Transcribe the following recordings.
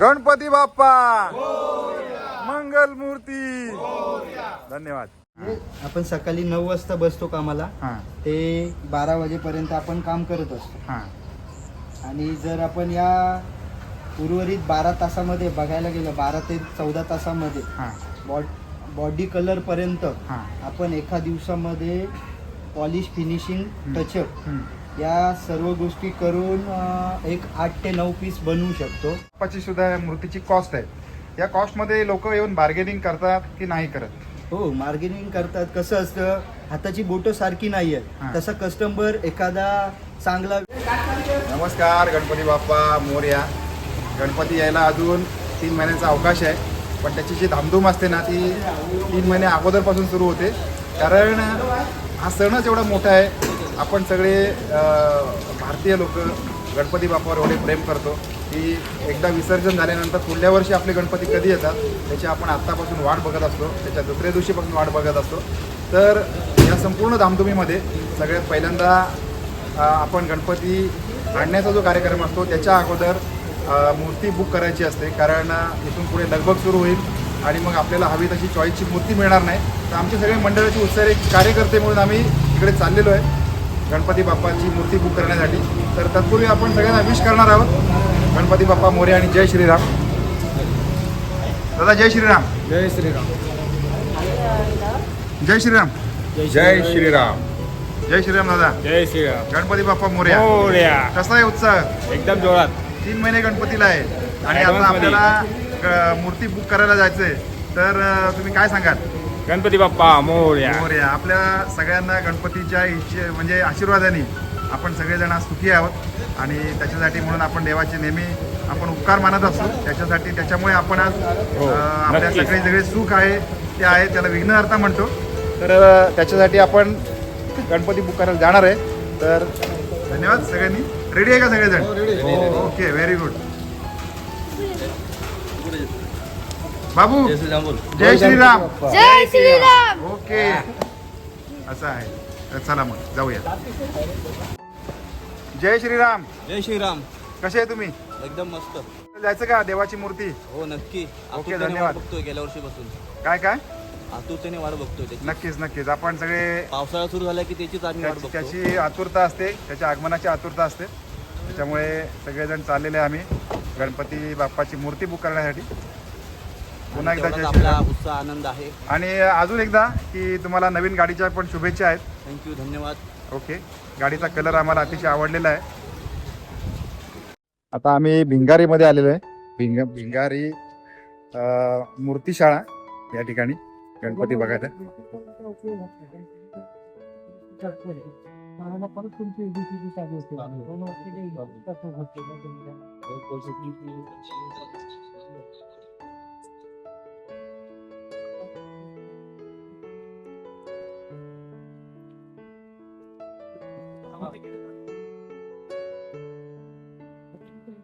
गणपती बाप्पा. मंगल मूर्ती. धन्यवाद. आपण सकाळी नऊ वाजता बसतो कामाला. हा. ते बारा वाजेपर्यंत आपण काम करत असतो. हा. आणि जर आपण या उर्वरित बारा तासामध्ये बघायला गेलं बारा ते चौदा तासामध्ये हा. बॉड कलरपर्यंत हा. आपण एका दिवसामध्ये पॉलिश फिनिशिंग टचअप हम्म. या सर्व गोष्टी करून अं, एक आठ ते नऊ पीस बनवू शकतो. बाप्पाची सुद्धा मूर्तीची कॉस्ट आहे. या कॉस्टमध्ये लोक येऊन बार्गेनिंग करतात की नाही करत? हो मार्गेनिंग करतात. कसं असतं हाताची बोटं सारखी नाही हा. आहेत तसा कस्टमर एखादा चांगला नमस्कार गणपती बाप्पा मोर्या. गणपती यायला अजून तीन महिन्याचा अवकाश आहे. पण त्याची जी धामधूम असते ना ती तीन महिने अगोदरपासून सुरू होते. कारण हा सणच एवढा मोठा आहे. आपण सगळे भारतीय लोक गणपती बाप्पावर एवढे प्रेम करतो की एकदा विसर्जन झाल्यानंतर पुढल्या वर्षी आपले गणपती कधी येतात त्याची आपण आत्तापासून वाट बघत असतो त्याच्या दुसऱ्या दिवशीपासून वाट बघत असतो. तर या संपूर्ण धामधुमीमध्ये सगळ्यात पहिल्यांदा आपण गणपती आणण्याचा जो कार्यक्रम असतो त्याच्या अगोदर मूर्ती बुक करायची असते. कारण इथून पुढे लगबग सुरू होईल आणि मग आपल्याला हवी तशी चॉईसची मूर्ती मिळणार नाही. तर आमचे सगळे मंडळाचे उत्साही कार्यकर्ते म्हणून आम्ही इकडे चाललेलो आहे. गणपती बाप्पाची मूर्ती बुक करण्यासाठी. तर तत्पूर्वी आपण सगळ्यांना विश करणार आहोत. गणपती बाप्पा मोरे आणि जय श्रीराम. दादा जय श्रीराम. जय श्रीराम. जय श्रीराम. जय श्रीराम. जय श्रीराम. दादा. जय श्रीराम. गणपती बाप्पा मोर्या. मोरया. कसा आहे उत्साह? एकदम जोरात. तीन महिने गणपतीला आहे. आणि आता. आपल्याला मूर्ती बुक करायला जायचंय. तर तुम्ही काय सांगाल? गणपती बाप्पा मोरया. मोरया. आपल्या सगळ्यांना गणपतीच्या इच्छे म्हणजे आशीर्वादाने आपण सगळेजण आज सुखी आहोत. आणि त्याच्यासाठी म्हणून आपण देवाचे नेहमी आपण उपकार मानत असतो. त्याच्यासाठी त्याच्यामुळे आपण आज हो, आपल्या. सगळे सगळे सुख आहे ते आहे त्याला विघ्नहर्ता म्हणतो. तर त्याच्यासाठी आपण गणपती बुक करायला जाणार आहे. तर धन्यवाद सगळ्यांनी. रेडी आहे का सगळेजण? ओके व्हेरी गुड बाबू जय श्रीराम जय श्रीराम. ओके. असं आहे. तर चला मग जाऊया. जय श्रीराम. जय श्रीराम. कसे आहे तुम्ही? एकदम मस्त. जायचं का देवाची मूर्ती? हो नक्की. आतुरतेने धन्यवाद. बघतोय गेल्या वर्षीपासून. काय काय? आतुरतेने वाट बघतोय त्याची. नक्कीच नक्कीच. आपण सगळे पावसाळा सुरू झाला की त्याचीच आम्ही वाट त्याची बघतो. त्याची आतुरता असते. त्याच्या आगमनाची आतुरता असते. त्याच्यामुळे सगळेजण चाललेले आहे आम्ही. गणपती बाप्पाची मूर्ती बुक करण्यासाठी. पुन्हा एकदा जय आपला श्रीराम. उत्साह आनंद आहे. आणि अजून एकदा की तुम्हाला नवीन गाडीच्या पण शुभेच्छा आहेत. थँक्यू धन्यवाद. ओके. गाडीचा कलर आम्हाला अतिशय आवडलेला आहे. आता आम्ही भिंगारीमध्ये आलेलो आहे. भिंग भिंगारी अं, मूर्तीशाळा या ठिकाणी. गणपती बघायला.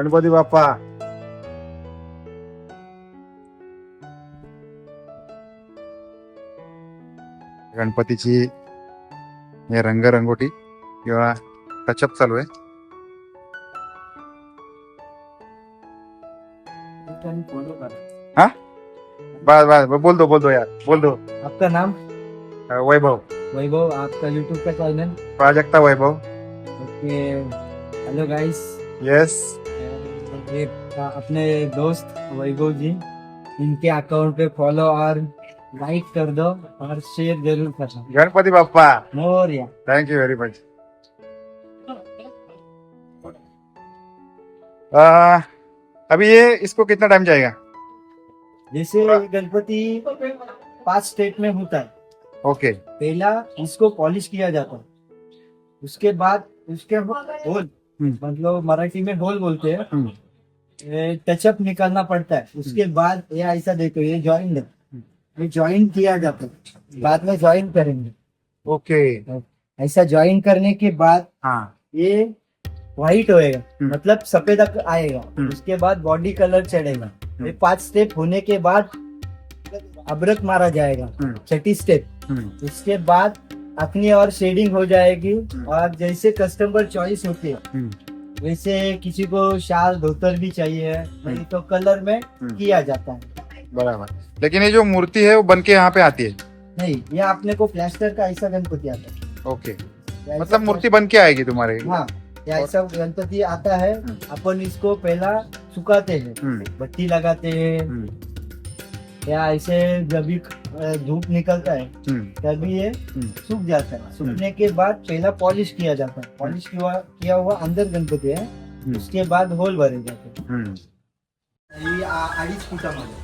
गणपती बाप्पा. गणपतीची हे रंगरंगोटी किंवा टचअप चालू आहे. बस बस बस, बोल दो बोल दो यार बोल दो आपका नाम? वैभव. वैभव आपका यूट्यूब का channel Prajakta Vaibhav. Okay hello guys yes ये अपने दोस्त वैभव जी इनके अकाउंट पे फॉलो और लाइक कर दो और शेयर ज़रूर करना Ganpati Bappa. Morya. Thank you very much अभी ये इसको कितना टाइम जाएगा? जैसे गणपति पाँच स्टेट में होता है। ओके पहला इसको पॉलिश किया जाता है। उसके बाद उसके होल हम्म। मतलब मराठी में होल बोलते हैं। हम्म। टचअप निकालना पड़ता है। उसके बाद ये ऐसा देखो ये ज्वाइन है। ये ज्वाइन किया जाता है। बाद में ज्वाइन करेंगे। ओके। ऐसा ज्वाइन करने के बाद हाँ। ये व्हाइट होएगा। हम्म। मतलब सफ़ेद आएगा। हम्म। उसके बाद बॉडी कलर चढ़ेगा। ये पाँच स्टेप होने के बाद अबरक मारा जाएगा। हम्म। छठी स्टेप हम्म, उसके बाद अपनी और शेडिंग हो जाएगी। और जैसे कस्टमर चॉइस होती है हम्म, वैसे किसी को शाल धोतर भी चाहिए नहीं तो कलर में हम्म। किया जाता है। बराबर। लेकिन ये जो मूर्ति है वो बन के यहाँ पे आती है? नहीं ये आपने को प्लास्टर का ऐसा गणपति आता है। ओके। मतलब मूर्ति बन के आएगी तुम्हारे हाँ ऐसा गणपति आता है हम्म। अपन इसको पहला सुखाते हैं। हम्म, बत्ती लगाते हैं या ऐसे जब भी धूप निकलता है तभी ये। सूख जाता है। सूखने के बाद पहला पॉलिश किया जाता है। पॉलिश किया किया हुआ अंदर गणपति है उसके बाद होल भरे जाते. हैं। अडीच फुटामध्ये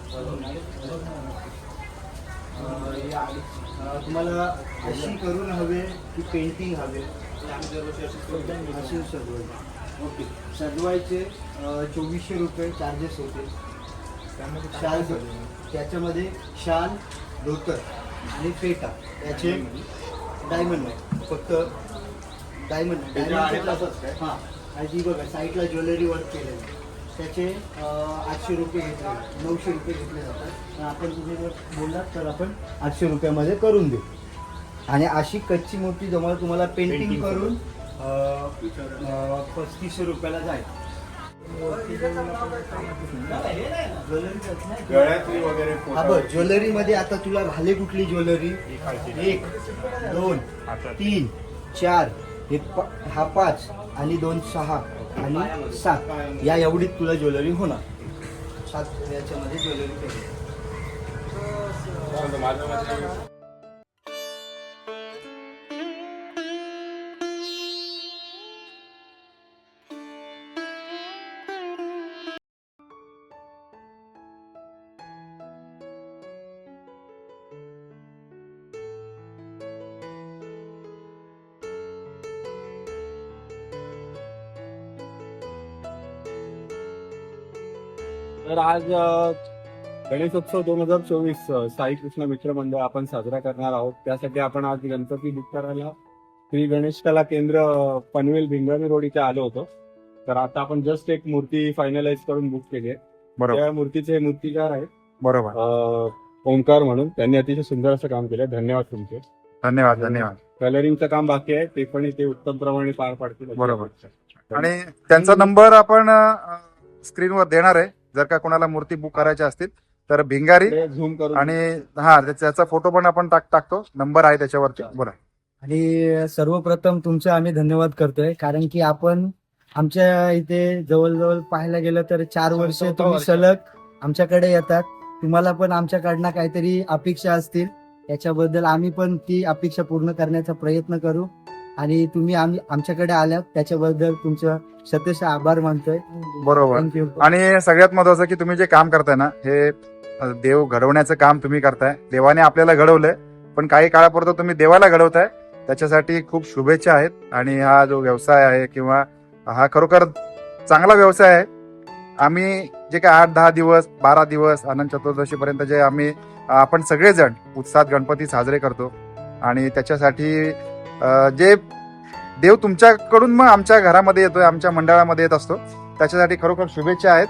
तुम्हाला अशी करून हवे की पेंटिंग हवे. अशी सजवायची. ओके. सजवायचे चोवीसशे रुपये चार्जेस होते. शाल त्याच्यामध्ये शाल धोतर आणि फेटा. याचे डायमंड आहे फक्त डायमंड हां आणि ती बघा साईडला ज्वेलरी वर्क केलेलं. त्याचे आठशे रुपये घेतले नऊशे रुपये घेतले जातात. आपण तुम्ही जर बोललात तर आपण आठशे रुपयामध्ये करून देऊ. आणि अशी कच्ची मूर्ती जवळ तुम्हाला पेंटिंग करून. पस्तीसशे रुपयाला जाईल. गळ्यातली वगैरे हा बघ ज्वेलरी मध्ये आता तुला घाले कुठली ज्वेलरी? एक दोन तीन चार हे हा पाच आणि दोन सहा आणि सात. या एवढीच तुला ज्वेलरी होणार. सात याच्यामध्ये ज्वेलरी तर आज गणेशोत्सव दोन हजार चोवीस साई कृष्ण मित्र मंडळ आपण साजरा करणार आहोत. त्यासाठी आपण आज गणपती करायला श्री गणेश कला केंद्र पनवेल भिंगवणी रोड इथे आलो होतो. तर आता आपण जस्ट एक मूर्ती फायनलाइज करून बुक केली आहे. बरोबर. त्या मूर्तीचे मूर्तिकार आहेत. बरोबर. अ, ओंकार म्हणून. त्यांनी अतिशय सुंदर असं काम केलं धन्यवाद तुमचे. धन्यवाद धन्यवाद. कलरिंगचं काम बाकी आहे. ते पण इथे उत्तम प्रमाणे पार पाडतील. बरोबर. आणि त्यांचा नंबर आपण स्क्रीनवर देणार आहे. जर का कोणाला मूर्ती बुक करायच्या असतील तर भिंगारी झूम आणि हा त्या- त्याचा फोटो पण आपण टाक टाकतो. नंबर आहे त्याच्यावरती. बोला. आणि सर्वप्रथम तुमचे आम्ही धन्यवाद करतोय कारण की आपण आमच्या इथे जवळजवळ पाहायला गेलं तर चार वर्ष तुम्ही वर्ष. सलग आमच्याकडे येतात. तुम्हाला पण आमच्याकडनं काहीतरी अपेक्षा असतील. याच्याबद्दल आम्ही पण ती अपेक्षा पूर्ण करण्याचा प्रयत्न करू. आणि तुम्ही आम्ही आमच्याकडे आल्यात त्याच्याबद्दल तुमचं सतेश आभार मानतोय. बरोबर. थँक्यू आणि सगळ्यात महत्वाचं की तुम्ही जे काम करताय ना हे अ, देव घडवण्याचं काम तुम्ही करताय. देवाने आपल्याला घडवलंय पण काही काळापुरतं तुम्ही देवाला घडवताय. त्याच्यासाठी खूप शुभेच्छा आहेत. आणि हा जो व्यवसाय आहे किंवा हा खरोखर चांगला व्यवसाय आहे. आम्ही जे काय आठ दहा दिवस बारा दिवस अनंत चतुर्दशी पर्यंत जे आम्ही आपण सगळेजण उत्साहात गणपती साजरे करतो. आणि त्याच्यासाठी जे देव तुमच्याकडून मग आमच्या घरामध्ये येतोय आमच्या मंडळामध्ये येत असतो. त्याच्यासाठी खरोखर शुभेच्छा आहेत.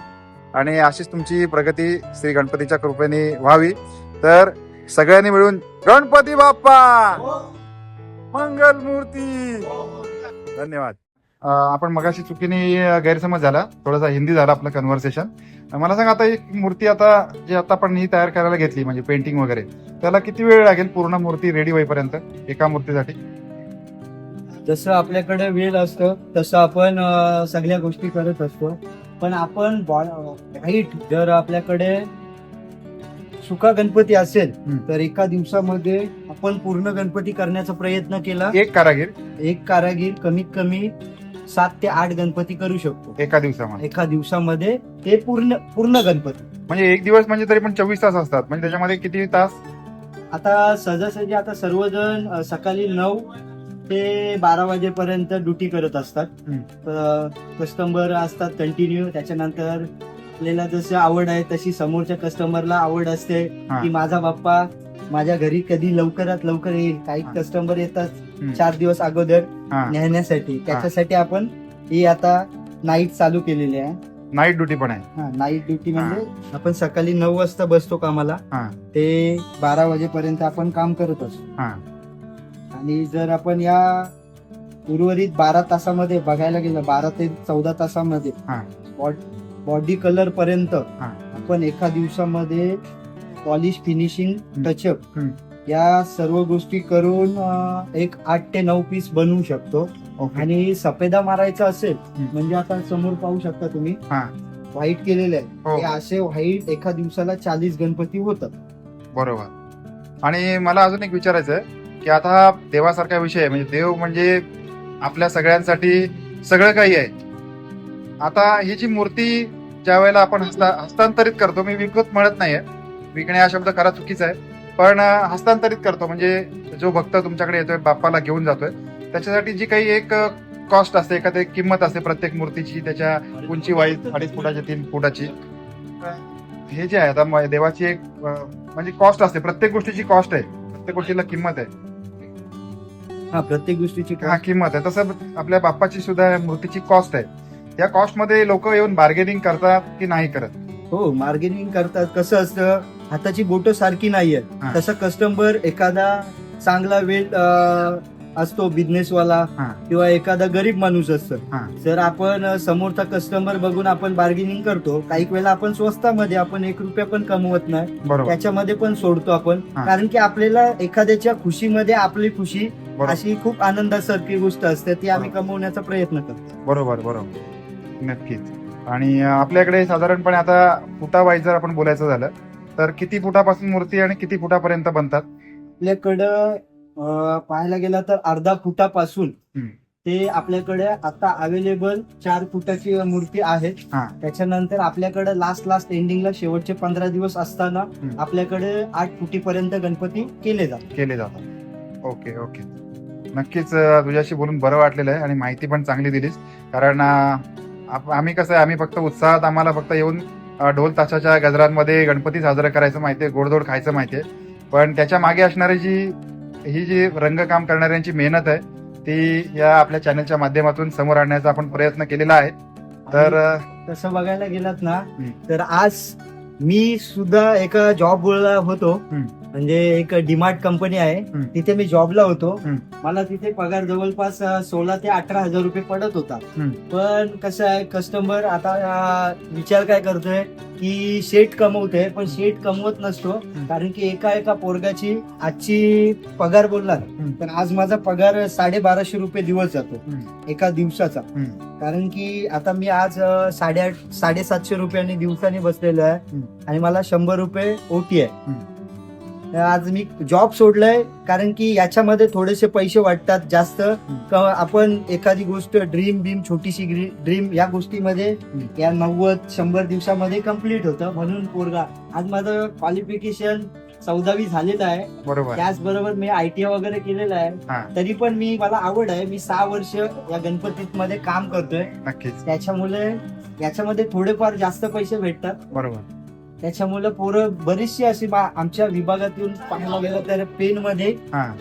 आणि अशीच तुमची प्रगती श्री गणपतीच्या कृपेने व्हावी. तर सगळ्यांनी मिळून गणपती बाप्पा! मंगल मूर्ती! धन्यवाद. आपण मगाशी चुकीने गैरसमज झाला. थोडासा हिंदी झाला आपलं कन्व्हर्सेशन मला सांग आता एक मूर्ती आता जी आता आपण ही तयार करायला घेतली म्हणजे पेंटिंग वगैरे त्याला किती वेळ लागेल पूर्ण मूर्ती रेडी होईपर्यंत एका मूर्तीसाठी? जसं आपल्याकडे वेळ असतं तसं आपण सगळ्या गोष्टी करत असतो. पण आपण राईट जर आपल्याकडे सुका गणपती असेल. तर एका दिवसामध्ये आपण पूर्ण गणपती करण्याचा प्रयत्न केला. एक कारागीर. एक कारागीर कमीत कमी सात ते आठ गणपती करू शकतो. एका दिवसामध्ये. एका दिवसामध्ये ते पूर्ण पूर्ण गणपती. म्हणजे एक दिवस म्हणजे तरी पण चोवीस तास असतात. म्हणजे त्याच्यामध्ये किती तास? आता सहजासहजी आता सर्वजण सकाळी नऊ ते बारा वाजेपर्यंत ड्युटी करत असतात. कस्टमर असतात कंटिन्यू त्याच्यानंतर आपल्याला जसं आवड आहे तशी समोरच्या कस्टमरला आवड असते. की माझा बाप्पा माझ्या घरी कधी लवकरात लवकर येईल. काही. कस्टमर येतात. चार दिवस अगोदर नेण्यासाठी. त्याच्यासाठी आपण ही आता नाईट चालू केलेली आहे. नाईट ड्युटी पण आहे. नाईट ड्युटी म्हणजे आपण सकाळी नऊ वाजता बसतो कामाला. ते बारा वाजेपर्यंत आपण काम करत असतो. आणि जर आपण या उर्वरित बारा तासामध्ये बघायला गेलं बारा ते चौदा तासामध्ये हा. बॉडी कलर पर्यंत हा. आपण एका दिवसामध्ये पॉलिश फिनिशिंग टचअप हम्म. या सर्व गोष्टी करून अं, एक आठ ते नऊ पीस बनवू शकतो ओके आणि सफेदा मारायचा असेल हम्म. म्हणजे आता समोर पाहू शकता तुम्ही हा. व्हाईट केलेले आहे हो हे असे व्हाईट एका दिवसाला चाळीस गणपती होतात बरोबर आणि मला अजून एक विचारायचं आहे की आता देवासारखा विषय आहे. म्हणजे देव म्हणजे आपल्या सगळ्यांसाठी सगळं काही आहे. आता ही जी मूर्ती ज्या वेळेला आपण हस्ता हस्तांतरित करतो मी विकत म्हणत नाहीये. विकणे हा शब्द खरा चुकीचा आहे. पण हस्तांतरित करतो. म्हणजे जो भक्त तुमच्याकडे येतोय बाप्पाला घेऊन जातोय त्याच्यासाठी जी काही एक कॉस्ट असते एखादी किंमत असते प्रत्येक मूर्तीची त्याच्या उंची वाईज अडीच फुटाची तीन फुटाची. हे जे आहे आता म- देवाची एक म्हणजे कॉस्ट असते. प्रत्येक गोष्टीची कॉस्ट आहे. प्रत्येक गोष्टीला किंमत आहे. हा प्रत्येक गोष्टीची हा किंमत आहे. तसं आपल्या बाप्पाची सुद्धा मूर्तीची कॉस्ट आहे. या कॉस्टमध्ये लोक येऊन बार्गेनिंग करतात की नाही करत? हो मार्केटिंग करतात. कसं असतं हाताची बोट सारखी नाहीये. तसं कस्टमर एखादा चांगला वेळ असतो बिझनेसवाला हा. किंवा एखादा गरीब माणूस असतो. हा. जर आपण समोरचा कस्टमर बघून आपण बार्गेनिंग करतो काही वेळेला आपण स्वस्तामध्ये आपण एक रुपया पण कमवत नाही. बरोबर. त्याच्यामध्ये पण सोडतो आपण. हा. कारण की आपल्याला एखाद्याच्या खुशीमध्ये आपली खुशी बरोबर. अशी खूप आनंदासारखी गोष्ट असते ती आम्ही कमवण्याचा प्रयत्न करतो. बरोबर बरोबर. नक्कीच. आणि अं, आपल्याकडे साधारणपणे आता फुटा वाईज जर आपण बोलायचं झालं तर किती फुटापासून मूर्ती आणि किती फुटापर्यंत बनतात? आपल्याकडं पाहायला गेला तर अर्धा फुटापासून. ते आपल्याकडे आता अवेलेबल चार फुटाची मूर्ती आहे हा. त्याच्यानंतर आपल्याकडे लास्ट लास्ट एंडिंगला शेवटचे पंधरा दिवस असताना. आपल्याकडे आठ फुटीपर्यंत गणपती केले जातात केले जातात ओके ओके नक्कीच तुझ्याशी बोलून बरं वाटलेलं आहे आणि माहिती पण चांगली दिलीस कारण आम्ही कसं आहे आम्ही फक्त उत्साहात आम्हाला फक्त येऊन ढोल ताशाच्या गजरांमध्ये गणपती साजरा करायचं माहितीये गोडधोड खायचं माहितीये पण त्याच्यामागे असणारी जी ही जी रंगकाम करणाऱ्यांची मेहनत आहे ती या आपल्या चॅनलच्या माध्यमातून समोर आणण्याचा आपण प्रयत्न केलेला आहे तर तसं बघायला गेलात ना. तर आज मी सुद्धा एका जॉबला होतो. म्हणजे एक डिमार्ट कंपनी आहे. तिथे मी जॉबला होतो. मला तिथे पगार जवळपास सोळा ते अठरा हजार रुपये पडत होता. पण कसं आहे कस्टमर आता विचार काय करतोय की शेट कमवतोय पण शेट कमवत नसतो कारण की एका एका पोरगाची आजची पगार बोलणार. तर आज माझा पगार साडेबाराशे रुपये दिवस जातो. एका दिवसाचा. कारण की आता मी आज साडेआठ साडेसातशे रुपयांनी दिवसाने बसलेलो आहे. आणि मला शंभर रुपये ओटी आहे आज मी जॉब सोडलाय कारण की याच्यामध्ये थोडेसे पैसे वाटतात जास्त. आपण एखादी गोष्ट ड्रीम बीम छोटीशी ड्रीम या गोष्टीमध्ये. या नव्वद शंभर दिवसामध्ये कंप्लीट होतं. म्हणून पोरगा आज माझं क्वालिफिकेशन चौदावी झालेलं आहे. बरोबर. त्याचबरोबर मी आय टी वगैरे केलेलं. आहे. तरी पण मी मला आवड आहे. मी सहा वर्ष या गणपतीत मध्ये काम करतोय. त्याच्यामुळे याच्यामध्ये थोडेफार जास्त पैसे भेटतात. बरोबर. त्याच्यामुळे पोरं बरीचशी अशी बा- आमच्या विभागातून पाहायला गेलं तर पेन मध्ये हा.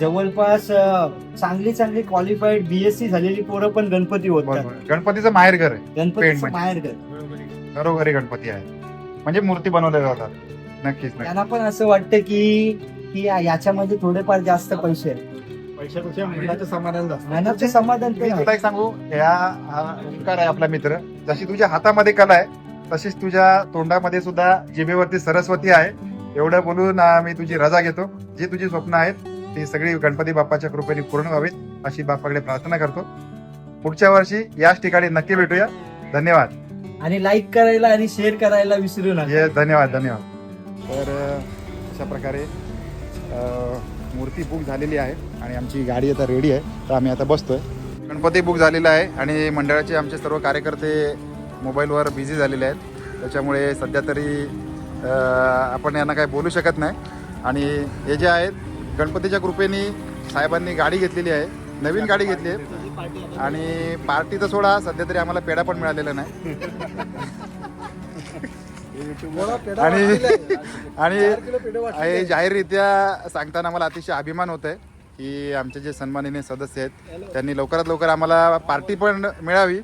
जवळपास अं, चांगली चांगली क्वालिफाईड बीएससी झालेली पोरं पण गणपती होतात. बरोबर. गणपतीचं माहेर घर आहे. गणपतीचं. बाहेर घर. घरोघरी गणपती आहे. म्हणजे मूर्ती बनवल्या जातात. नक्कीच त्यांना पण असं वाटतं की की या- याच्यामध्ये थोडेफार जास्त पैसे आहेत. पैशापेक्षा मनाचं समाधान जास्त. समाधान मी ते आहे. तुला एक सांगू या हा ओंकार आहे आपला मित्र. जशी तुझ्या हातामध्ये कला आहे तशीच तुझ्या तोंडामध्ये सुद्धा जिभेवरती सरस्वती आहे. एवढं बोलून मी तुझी रजा घेतो. जी तुझी स्वप्न आहेत ती सगळी गणपती बाप्पाच्या कृपेने पूर्ण व्हावीत अशी बाप्पाकडे प्रार्थना करतो. पुढच्या वर्षी याच ठिकाणी नक्की भेटूया. धन्यवाद. आणि लाईक करायला आणि शेअर करायला विसरू नका. ये धन्यवाद धन्यवाद. तर अशा प्रकारे मूर्ती बुक झालेली आहे आणि आमची गाडी आता रेडी आहे. तर आम्ही आता बसतोय. गणपती बुक झालेला आहे आणि मंडळाचे आमचे सर्व कार्यकर्ते मोबाईलवर बिझी झालेले आहेत. त्याच्यामुळे सध्या तरी आपण यांना काही बोलू शकत नाही. आणि हे जे आहेत गणपतीच्या कृपेने साहेबांनी गाडी घेतलेली आहे. नवीन गाडी घेतली आहे. आणि पार्टी तर सोडा सध्या तरी आम्हाला पेढा पण मिळालेला नाही. आणि आणि हे जाहीररित्या सांगताना मला अतिशय अभिमान होत आहे की आमचे जे सन्माननीय सदस्य आहेत त्यांनी लवकरात लवकर आम्हाला पार्टी पण मिळावी.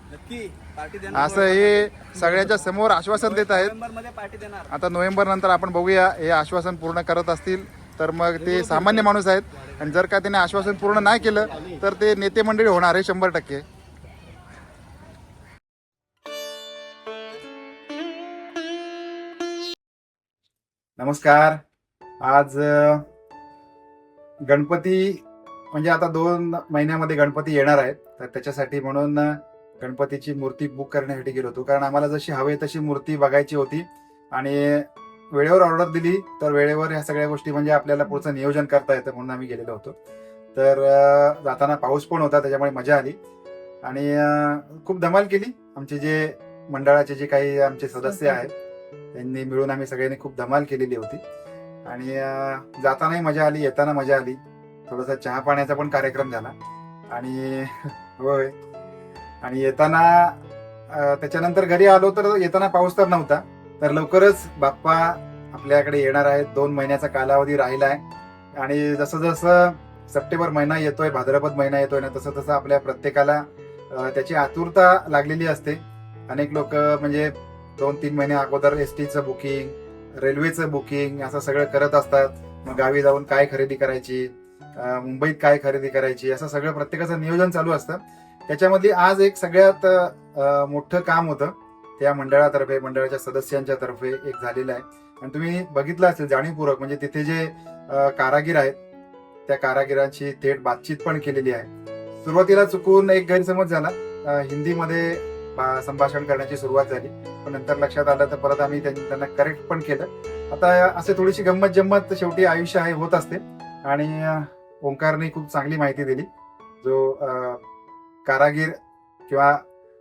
असं हे सगळ्यांच्या समोर आश्वासन देत आहेत. आता नोव्हेंबर नंतर आपण बघूया हे आश्वासन पूर्ण करत असतील तर मग ते सामान्य माणूस आहेत. आणि जर का त्याने आश्वासन पूर्ण नाही केलं तर ते नेते मंडळी होणार आहे शंभर टक्के. नमस्कार. आज गणपती म्हणजे आता दोन महिन्यामध्ये गणपती येणार आहेत. तर त्याच्यासाठी म्हणून गणपतीची मूर्ती बुक करण्यासाठी गेलो होतो. कारण आम्हाला जशी हवी तशी मूर्ती बघायची होती. आणि वेळेवर ऑर्डर दिली तर वेळेवर ह्या सगळ्या गोष्टी म्हणजे आपल्याला पुढचं नियोजन करता येतं म्हणून आम्ही गेलेलो होतो. तर जाताना पाऊस पण होता त्याच्यामुळे मजा आली. आणि खूप धमाल केली. आमचे जे मंडळाचे जे काही आमचे सदस्य आहेत त्यांनी मिळून आम्ही सगळ्यांनी खूप धमाल केलेली होती. आणि जातानाही मजा आली येताना मजा आली. थोडासा चहा पाण्याचा पण कार्यक्रम झाला. आणि होय. आणि येताना त्याच्यानंतर घरी आलो तर येताना पाऊस तर नव्हता. तर लवकरच बाप्पा आपल्याकडे येणार आहेत. दोन महिन्याचा कालावधी राहिला आहे. आणि जसं जसं सप्टेंबर महिना येतोय भाद्रपद महिना येतोय ना तसं तसं आपल्या प्रत्येकाला त्याची आतुरता लागलेली असते. अनेक लोक म्हणजे दोन तीन महिने अगोदर एस टीचं बुकिंग रेल्वेचं बुकिंग असं सगळं करत असतात. मग गावी जाऊन काय खरेदी करायची मुंबईत काय खरेदी करायची असं सगळं प्रत्येकाचं नियोजन चालू असतं. त्याच्यामधली आज एक सगळ्यात मोठं काम होतं. त्या मंडळातर्फे मंडळाच्या सदस्यांच्या तर्फे एक झालेलं आहे. आणि तुम्ही बघितलं असेल जाणीवपूर्वक म्हणजे तिथे जे कारागीर आहेत त्या कारागिरांची थेट बातचीत पण केलेली आहे. सुरुवातीला चुकून एक गैरसमज झाला. हिंदीमध्ये संभाषण करण्याची सुरुवात झाली. पण नंतर लक्षात आलं तर परत आम्ही त्यांना करेक्ट पण केलं. आता असे थोडीशी गंमत जम्मत शेवटी आयुष्य आहे होत असते. आणि ओंकारने खूप चांगली माहिती दिली. जो कारागीर किंवा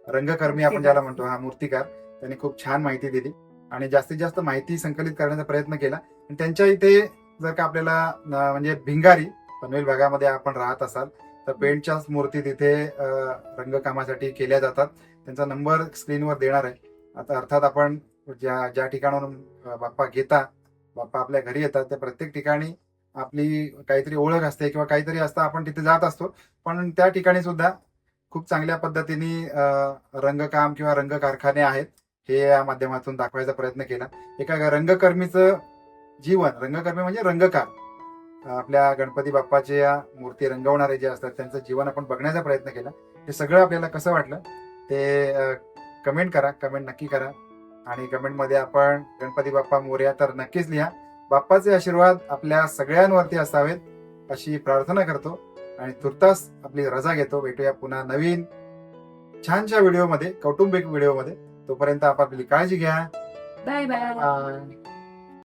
रंगकर्मी आपण ज्याला म्हणतो हा मूर्तिकार त्यांनी खूप छान माहिती दिली आणि जास्तीत जास्त माहिती संकलित करण्याचा प्रयत्न केला. आणि त्यांच्या इथे जर का आपल्याला म्हणजे भिंगारी पनवेल भागामध्ये आपण राहत असाल तर पेंटच्याच मूर्ती तिथे रंगकामासाठी केल्या जातात. त्यांचा नंबर स्क्रीनवर देणार आहे. आता अर्थात आपण ज्या ज्या ठिकाणावरून बाप्पा घेता बाप्पा आपल्या घरी येतात त्या प्रत्येक ठिकाणी आपली काहीतरी ओळख असते किंवा काहीतरी असतं आपण तिथे जात असतो. पण त्या ठिकाणी सुद्धा खूप चांगल्या पद्धतीने रंगकाम किंवा रंग कारखाने आहेत हे या माध्यमातून दाखवायचा प्रयत्न केला. एका रंगकर्मीचं जीवन रंगकर्मी म्हणजे रंगकार. आपल्या गणपती बाप्पाचे या मूर्ती रंगवणारे जे असतात त्यांचं जीवन आपण बघण्याचा प्रयत्न केला. हे सगळं आपल्याला कसं वाटलं ते कमेंट करा कमेंट नक्की करा. आणि कमेंटमध्ये आपण गणपती बाप्पा मोर्या तर नक्कीच लिहा. बाप्पाचे आशीर्वाद आपल्या सगळ्यांवरती असावेत अशी प्रार्थना करतो. आणि तुर्तास आपली रजा घेतो. भेटूया पुन्हा नवीन छानशा व्हिडिओमध्ये कौटुंबिक व्हिडिओमध्ये. तोपर्यंत आपापली काळजी घ्या. Bye bye. बाय